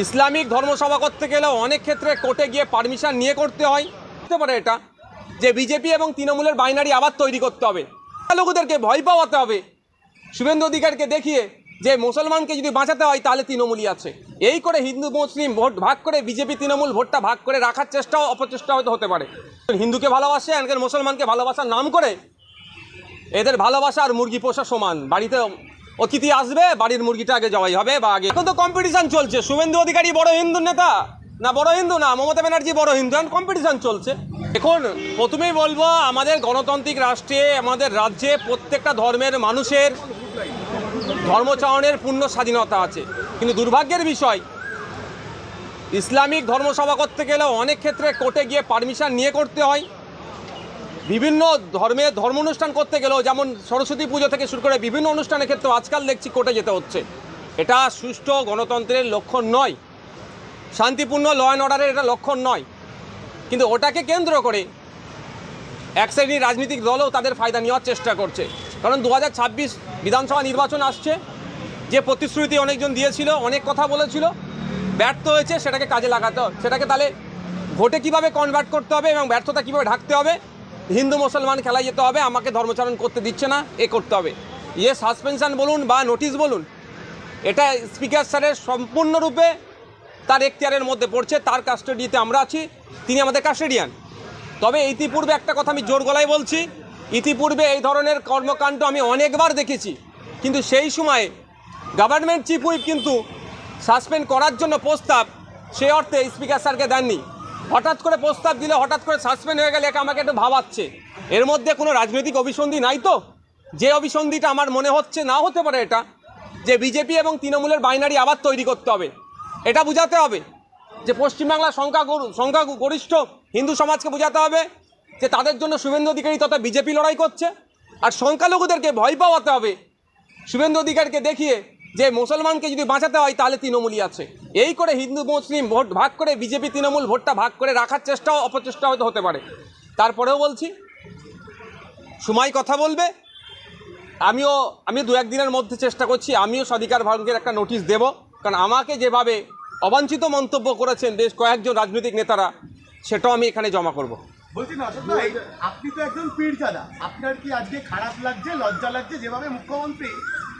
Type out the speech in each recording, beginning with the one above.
Islamic ধর্মসভা করতে গেলেও অনেক ক্ষেত্রে কোর্টে গিয়ে পারমিশন নিয়ে করতে হয়। হতে পারে এটা, যে বিজেপি এবং তৃণমূলের বাইনারি আবার তৈরি করতে হবে। লোকদেরকে ভয় পাওয়াতে হবে। শুভেন্দু অধিকারকে দেখিয়ে যে মুসলমানকে যদি বাঁচাতে হয়, তাহলে তৃণমূলই আছে। এই করে হিন্দু, মুসলিম ভোট ভাগ করে বিজেপি তৃণমূল ভোটটা ভাগ করে রাখার চেষ্টাও অপচেষ্টা হয়তো হতে পারে। হিন্দুকে ভালোবাসে এখানকার মুসলমানকে ভালোবাসার নাম করে, এদের ভালোবাসা আর মুরগি পোষা সমান। বাড়িতে অতিথি আসবে, বাড়ির মুরগিটা আগে জবাই হবে বা আগে। এখন তো কম্পিটিশন চলছে। শুভেন্দু অধিকারী বড় হিন্দু নেতা? না, বড় হিন্দু না, মমতা ব্যানার্জি বড় হিন্দু। এখন কম্পিটিশন চলছে। এখন প্রথমেই বলব, আমাদের গণতান্ত্রিক রাষ্ট্রে, আমাদের রাজ্যে প্রত্যেকটা ধর্মের মানুষের ধর্মচারণের পূর্ণ স্বাধীনতা আছে। কিন্তু দুর্ভাগ্যের বিষয়, ইসলামিক ধর্মসভা করতে গেলেও অনেক ক্ষেত্রে কোর্টে গিয়ে পারমিশন নিয়ে করতে হয়। বিভিন্ন ধর্মে ধর্ম অনুষ্ঠান করতে গেলেও, যেমন সরস্বতী পুজো থেকে শুরু করে বিভিন্ন অনুষ্ঠানের ক্ষেত্রে আজকাল দেখছি কোর্টে যেতে হচ্ছে। এটা সুষ্ঠু গণতন্ত্রের লক্ষণ নয়। শান্তিপূর্ণ ল অ্যান্ড অর্ডারের এটা লক্ষণ নয়। কিন্তু ওটাকে কেন্দ্র করে এক শ্রেণির রাজনৈতিক দলও তাদের ফায়দা নেওয়ার চেষ্টা করছে। কারণ দু হাজার ছাব্বিশ বিধানসভা নির্বাচন আসছে, যে প্রতিশ্রুতি অনেকজন দিয়েছিল, অনেক কথা বলেছিল, ব্যর্থ হয়েছে, সেটাকে কাজে লাগাতে হবে। সেটাকে তাহলে ভোটে কীভাবে কনভার্ট করতে হবে এবং ব্যর্থতা কীভাবে ঢাকতে হবে হিন্দু মুসলমান খেলায় যেতে হবে, আমাকে ধর্মচারণ করতে দিচ্ছে না, এ করতে হবে। ইয়ে সাসপেনশন বলুন বা নোটিশ বলুন, এটা স্পিকার স্যারের সম্পূর্ণরূপে তার এখতিয়ারের মধ্যে পড়ছে, তার কাস্টাডিতে আমরা আছি, তিনি আমাদের কাস্টেডিয়ান। তবে ইতিপূর্বে একটা কথা আমি জোর গলায় বলছি, ইতিপূর্বে এই ধরনের কর্মকাণ্ড আমি অনেকবার দেখেছি, কিন্তু সেই সময়ে গভর্নমেন্ট চিফ হুইপ কিন্তু সাসপেন্ড করার জন্য প্রস্তাব, সে অর্থে স্পিকার স্যারকে দেননি। হঠাৎ করে প্রস্তাব দিলে, হঠাৎ করে সাসপেন্ড হয়ে গেলে একে আমাকে একটু ভাবাচ্ছে। এর মধ্যে কোনো রাজনৈতিক অভিসন্ধি নাই তো? যে অভিসন্ধিটা আমার মনে হচ্ছে না হতে পারে এটা, যে বিজেপি এবং তৃণমূলের বাইনারি আবার তৈরি করতে হবে। এটা বুঝাতে হবে যে পশ্চিমবাংলার সংখ্যা সংখ্যা গরিষ্ঠ হিন্দু সমাজকে বোঝাতে হবে যে তাদের জন্য শুভেন্দু অধিকারী তথা বিজেপি লড়াই করছে। আর সংখ্যালঘুদেরকে ভয় পাওয়াতে হবে। শুভেন্দু অধিকারকে দেখিয়ে যে মুসলমানকে যদি বাঁচাতে হয়, তাহলে তৃণমূলই আছে। এই করে হিন্দু, মুসলিম ভোট ভাগ করে বিজেপি তৃণমূল ভোটটা ভাগ করে রাখার চেষ্টাও অপচেষ্টা হয়তো হতে পারে। তারপরেও বলছি সময় কথা বলবে। আমিও আমি দু একদিনের মধ্যে চেষ্টা করছি, আমিও স্বাধিকার ভারতের একটা নোটিশ দেব। কারণ আমাকে যেভাবে অবাঞ্ছিত মন্তব্য করেছেন বেশ কয়েকজন রাজনৈতিক নেতারা, সেটাও আমি এখানে জমা করব। আপনি তো একজন পীরজাদা। আপনার কি আজকে খারাপ লাগছে, লজ্জা লাগছে, যেভাবে মুখ্যমন্ত্রী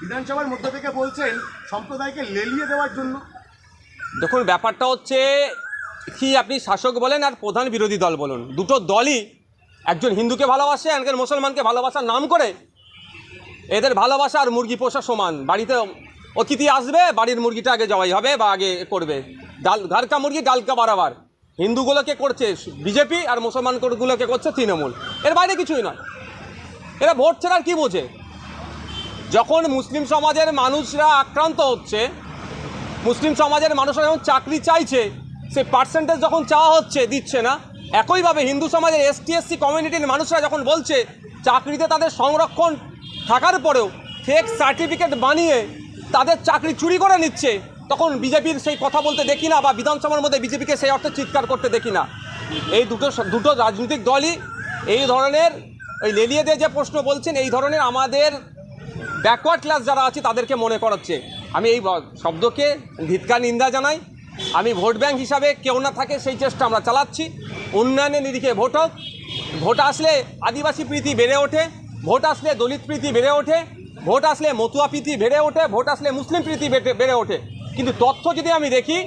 বিধানসভার মধ্য থেকে বলছেন সম্প্রদায়কে লেলিয়ে দেওয়ার জন্য। দেখুন, ব্যাপারটা হচ্ছে কি আপনি শাসক বলেন আর প্রধান বিরোধী দল বলুন। দুটো দলই একজন হিন্দুকে ভালোবাসে একজন মুসলমানকে ভালোবাসার নাম করে। এদের ভালোবাসা আর মুরগি পোষা সমান। বাড়িতে অতিথি আসবে, বাড়ির মুরগিটা আগে জবাই হবে বা আগে করবে। ডাল ঘরকা মুরগি, ডালকা বারাবার। হিন্দুগুলোকে করছে? বিজেপি আর মুসলমানগুলোকে করছে তৃণমূল। এর বাইরে কিছুই নয়। এরা ভোট ছাড়া আর কি বোঝে? যখন মুসলিম সমাজের মানুষরা আক্রান্ত হচ্ছে, মুসলিম সমাজের মানুষরা যখন চাকরি চাইছে সেই পার্সেন্টেজ যখন চাওয়া হচ্ছে, দিচ্ছে না, একইভাবে হিন্দু সমাজের এসটি এসসি কমিউনিটির মানুষরা যখন বলছে, চাকরিতে তাদের সংরক্ষণ থাকার পরেও ফেক সার্টিফিকেট বানিয়ে তাদের চাকরি চুরি করে নিচ্ছে, তখন বিজেপির সেই কথা বলতে দেখি না বা বিধানসভার মধ্যে বিজেপিকে সেই অর্থে চিৎকার করতে দেখি না। এই দুটো দুটো রাজনৈতিক দলই এই ধরনের, ওই লেলিয়েদের যে প্রশ্ন বলছেন, এই ধরনের আমাদের ব্যাকওয়ার্ড ক্লাস যারা আছে, তাদেরকে মনে করাচ্ছে। আমি এই শব্দকে ধিৎকার, নিন্দা জানাই। আমি ভোট ব্যাংক হিসাবে কেউ না থাকে, সেই চেষ্টা আমরা চালাচ্ছি। উন্নয়নের নিরিখে ভোট হোক। ভোট আসলে আদিবাসী প্রীতি বেড়ে ওঠে। ভোট আসলে দলিত প্রীতি বেড়ে ওঠে। ভোট আসলে মতুয়া প্রীতি বেড়ে ওঠে। ভোট আসলে মুসলিম প্রীতি বেড়ে ওঠে। কিন্তু তথ্য যদি আমি দেখি,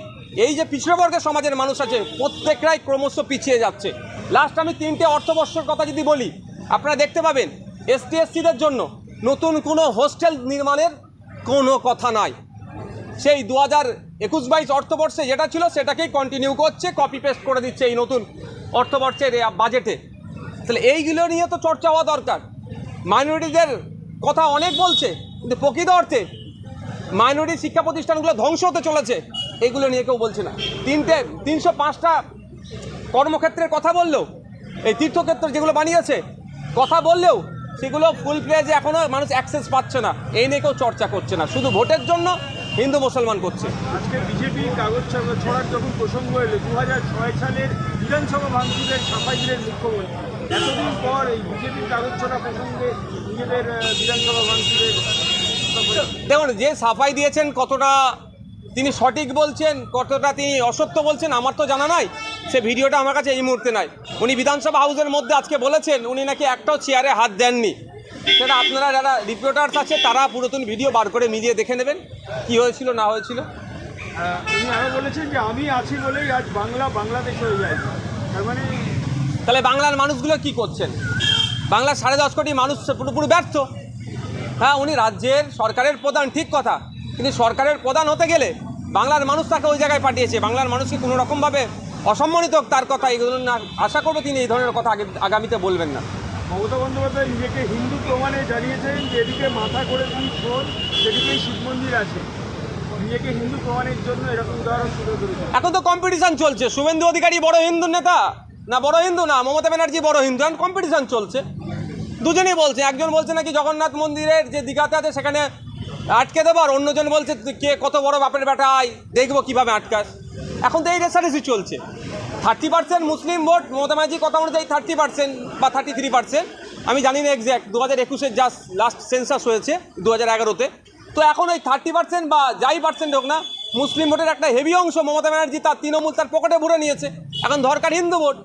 এই যে পিছড়ে বর্গের সমাজের মানুষ আছে প্রত্যেকটাই ক্রমশ পিছিয়ে যাচ্ছে। লাস্ট আমি তিনটে অর্থবর্ষর কথা যদি বলি, আপনারা দেখতে পাবেন এসটি এসসিদের জন্য নতুন কোনো হোস্টেল নির্মাণের কোনো কথা নাই। সেই দু হাজার একুশ বাইশ অর্থবর্ষে যেটা ছিল সেটাকেই কন্টিনিউ করছে কপি পেস্ট করে দিচ্ছে এই নতুন অর্থবর্ষের বাজেটে তাহলে এইগুলো নিয়ে তো চর্চা হওয়া দরকার। মাইনরিটিদের কথা অনেক বলছে, কিন্তু প্রকৃত অর্থে মাইনরিটি শিক্ষা প্রতিষ্ঠানগুলো ধ্বংস হতে চলেছে, এগুলো নিয়ে কেউ বলছে না। তিনটে, তিনশো পাঁচটা কর্মক্ষেত্রের কথা বললেও, এই তীর্থক্ষেত্র যেগুলো বানিয়েছে, কথা বললেও সেগুলো ফুল প্লেজে এখনও মানুষ অ্যাক্সেস পাচ্ছে না। এই নিয়ে কেউ চর্চা করছে না। শুধু ভোটের জন্য হিন্দু মুসলমান করছে। আজকে বিজেপি কাগজ ছড়ার যখন প্রসঙ্গ এলো দু হাজার ছয় সালের বিধানসভা ভাঙচুরের সাফাই দিলেন মুখ্যমন্ত্রী। এতদিন পর এই বিজেপির কাগজ ছড়া প্রসঙ্গে নিজেদের বিধানসভা ভাঙচুরের দেখুন যে সাফাই দিয়েছেন কতটা তিনি সঠিক বলছেন কতটা তিনি অসত্য বলছেন আমার তো জানা নাই। সে ভিডিওটা আমার কাছে এই মুহূর্তে নাই। উনি বিধানসভা হাউসের মধ্যে আজকে বলেছেন উনি নাকি একটাও চেয়ারে হাত দেননি। সেটা আপনারা যারা রিপোর্টার্স আছে তারা পুরাতন ভিডিও বার করে মিলিয়ে দেখে নেবেন। কি হয়েছিল না হয়েছিল? উনি আরও বলেছেন যে আমি আছি বলেই আজ বাংলা বাংলাদেশ হয়ে যায়। তার মানে তাহলে বাংলার মানুষগুলো কি করছেন? বাংলার সাড়ে দশ কোটি মানুষ পুরোপুরি ব্যর্থ। হ্যাঁ উনি রাজ্যের সরকারের প্রধান ঠিক কথা। কিন্তু সরকারের প্রধান হতে গেলে বাংলার মানুষ তাকে ওই জায়গায় পাঠিয়েছে। বাংলার মানুষকে কোনো রকমভাবে অসম্মানিত হোক তার কথা এগুলো না আশা করব তিনি এই ধরনের কথা আগে আগামীতে বলবেন না। মমতা বন্দ্যোপাধ্যায় নিজেকে হিন্দু প্রমাণে জানিয়েছেন যে এদিকে মাথা করে তিনি শোন সেদিকেই শিব মন্দির আছে। নিজেকে হিন্দু প্রমাণের জন্য এরকম উদাহরণ তুলে এখন তো কম্পিটিশন চলছে। শুভেন্দু অধিকারী বড় হিন্দু নেতা? না বড় হিন্দু না মমতা ব্যানার্জি বড় হিন্দু। এখন কম্পিটিশন চলছে। দুজনেই বলছে। একজন বলছে নাকি জগন্নাথ মন্দিরের যে দীঘাতে আছে সেখানে আটকে দেবো আর অন্যজন বলছে কে? কত বড় বাপের বেটা? আয়, দেখব কীভাবে আটকাস। এখন তো এই রেসারেসি চলছে। Thirty percent Muslim vote, Mamata Banerjee কথা অনুযায়ী থার্টি পার্সেন্ট বা থার্টি থ্রি পার্সেন্ট আমি জানি না এক্স্যাক্ট দু হাজার একুশের যা লাস্ট সেন্সাস হয়েছে দু হাজার এগারোতে। তো এখন ওই থার্টি পার্সেন্ট বা যাই পার্সেন্ট হোক না, মুসলিম ভোটের একটা হেভি অংশ মমতা ব্যানার্জি তার তৃণমূল তার পকেটে ভরে নিয়েছে। এখন দরকার হিন্দু ভোট।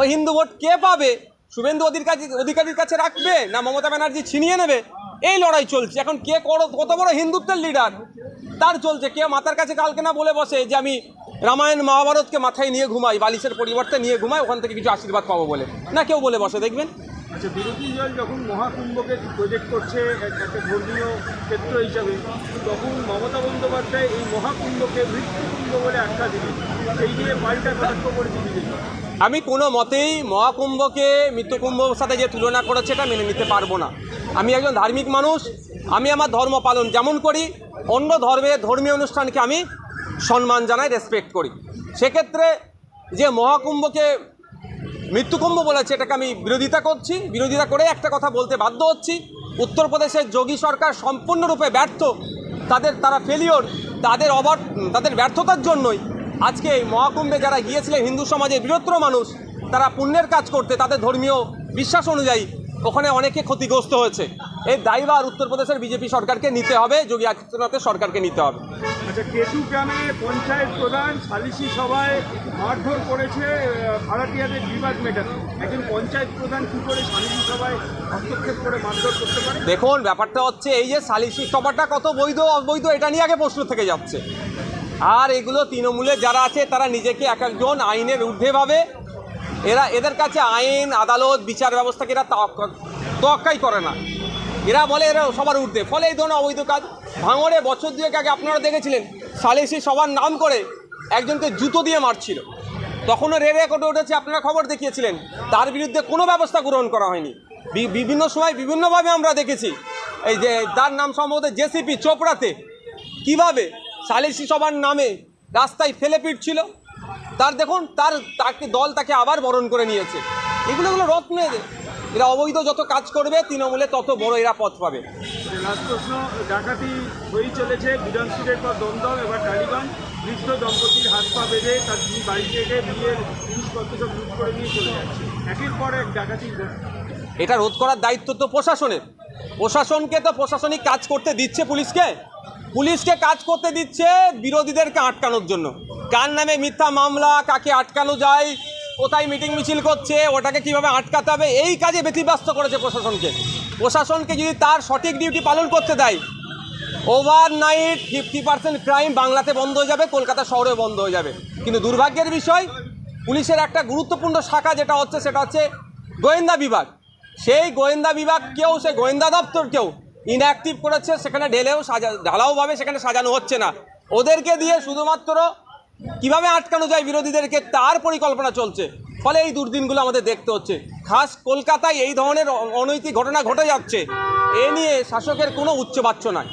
ওই হিন্দু ভোট কে পাবে? শুভেন্দু অধিকারী অধিকারীর কাছে রাখবে না মমতা ব্যানার্জি ছিনিয়ে নেবে? এই লড়াই চলছে। এখন কে করো, কত বড় হিন্দুত্বের লিডার তার চলছে। কে মাথার কাছে কালকে না বলে বসে যে আমি রামায়ণ, মহাভারতকে মাথায় নিয়ে ঘুমাই, বালিশের পরিবর্তে নিয়ে ঘুমাই, ওখান থেকে কিছু আশীর্বাদ পাবো বলে। না, কেউ বলে বসে, দেখবেন। আচ্ছা বিরোধী দল যখন মহাকুম্ভকে প্রজেক্ট করছে একটা ধর্মীয় ক্ষেত্র হিসাবে, তখন মমতা বন্দ্যোপাধ্যায় এই মহাকুম্ভকে মৃত্যুকুম্ভ বলে আখ্যা দিলেন। আমি কোনো মতেই মহাকুম্ভকে মৃত্যুকুম্ভর সাথে যে তুলনা করেছে এটা মেনে নিতে পারব না। আমি একজন ধার্মিক মানুষ, আমি আমার ধর্ম পালন যেমন করি, অন্য ধর্মের ধর্মীয় অনুষ্ঠানকে আমি সম্মান জানাই রেসপেক্ট করি। সেক্ষেত্রে যে মহাকুম্ভকে মৃত্যুকুম্ভ বলেছে, এটাকে আমি বিরোধিতা করছি, বিরোধিতা করে একটা কথা বলতে বাধ্য হচ্ছি। উত্তরপ্রদেশের যোগী সরকার সম্পূর্ণরূপে ব্যর্থ। তাদের, তারা ফেলিওর তাদের অবার তাদের ব্যর্থতার জন্যই আজকে এই মহাকুম্ভে যারা গিয়েছিলেন হিন্দু সমাজের বৃহত্তর মানুষ তারা পুণ্যের কাজ করতে তাদের ধর্মীয় বিশ্বাস অনুযায়ী ওখানে অনেকে ক্ষতিগ্রস্ত হয়েছে। এই দায়ভার উত্তরপ্রদেশের বিজেপি সরকারকে নিতে হবে যোগী আদিত্যনাথের সরকারকে নিতে হবে। আচ্ছা কেতু গ্রামে পঞ্চায়েত প্রধান সালিসি সভায় মারধর করেছে ভাড়াটিয়াদের বিবাদ মেটাতে। একজন পঞ্চায়েত প্রধান কী করে সালিসি সভায় হস্তক্ষেপ করে মারধর করতে পারে? দেখুন ব্যাপারটা হচ্ছে এই যে সালিসি সভাটা কত বৈধ অবৈধ এটা নিয়ে আগে প্রশ্ন থেকে যাচ্ছে। আর এগুলো তৃণমূলে যারা আছে, তারা নিজেকে এক একজন আইনের ঊর্ধ্বে ভাবে। এরা এদের কাছে আইন, আদালত, বিচার ব্যবস্থাকে এরা তোয়াক্কাই করে না। এরা বলে এরা সবার ঊর্ধ্বে। ফলে এই ধরনের অবৈধ কাজ ভাঙড়ে বছর দুয়েক আগে আপনারা দেখেছিলেন, সালিসি সবার নাম করে একজনকে জুতো দিয়ে মারছিল। তখনও রে রে করে উঠেছে, আপনারা খবর দেখিয়েছিলেন। তার বিরুদ্ধে কোনো ব্যবস্থা গ্রহণ করা হয়নি। বিভিন্ন সময় বিভিন্নভাবে আমরা দেখেছি। এই যে, তার নাম সম্ভবত জেসিপি চোপড়াতে। কীভাবে সালিসি সবার নামে রাস্তায় ফেলে পিটছিল। তার দেখুন তার তাকে দল তাকে আবার বরণ করে নিয়েছে। এগুলো এগুলো রত্নে এরা অবৈধ যত কাজ করবে তৃণমূলে তত বড় এরা পথ পাবে। ডাকাতি হয়েই চলেছে পর দমদম এবার টালিগঞ্জ। বৃদ্ধ দম্পতির হাত পা বেঁধে তার বাড়ি থেকে বিয়ের জিনিসপত্র সব লুট করে নিয়ে চলে যাচ্ছে। একের পর এক ডাকাতি এটা রোধ করার দায়িত্ব তো প্রশাসনের। প্রশাসনকে তো প্রশাসনিক কাজ করতে দিচ্ছে পুলিশকে। পুলিশকে কাজ করতে দিচ্ছে বিরোধীদেরকে আটকানোর জন্য। কার নামে মিথ্যা মামলা, কাকে আটকানো যায়, কোথায় মিটিং মিছিল করছে, ওটাকে কীভাবে আটকাতে হবে, এই কাজে ব্যতিব্যস্ত করেছে প্রশাসনকে। প্রশাসনকে যদি তার সঠিক ডিউটি পালন করতে দেয় overnight fifty percent crime বাংলাতে বন্ধ হয়ে যাবে, কলকাতা শহরেও বন্ধ হয়ে যাবে। কিন্তু দুর্ভাগ্যের বিষয়, পুলিশের একটা গুরুত্বপূর্ণ শাখা যেটা হচ্ছে, সেটা হচ্ছে গোয়েন্দা বিভাগ। সেই গোয়েন্দা বিভাগকেও সেই গোয়েন্দা দপ্তরকেও ইনঅ্যাক্টিভ করেছে, সেখানে ঢেলেও সাজা, ঢালাওভাবে সেখানে সাজানো হচ্ছে না। ওদেরকে দিয়ে শুধুমাত্র কীভাবে আটকানো যায় বিরোধীদেরকে, তার পরিকল্পনা চলছে। ফলে এই দুর্দিনগুলো আমাদের দেখতে হচ্ছে। খাস কলকাতায় এই ধরনের অনৈতিক ঘটনা ঘটে যাচ্ছে। এ নিয়ে শাসকের কোনো উচ্চবাচ্য নাই।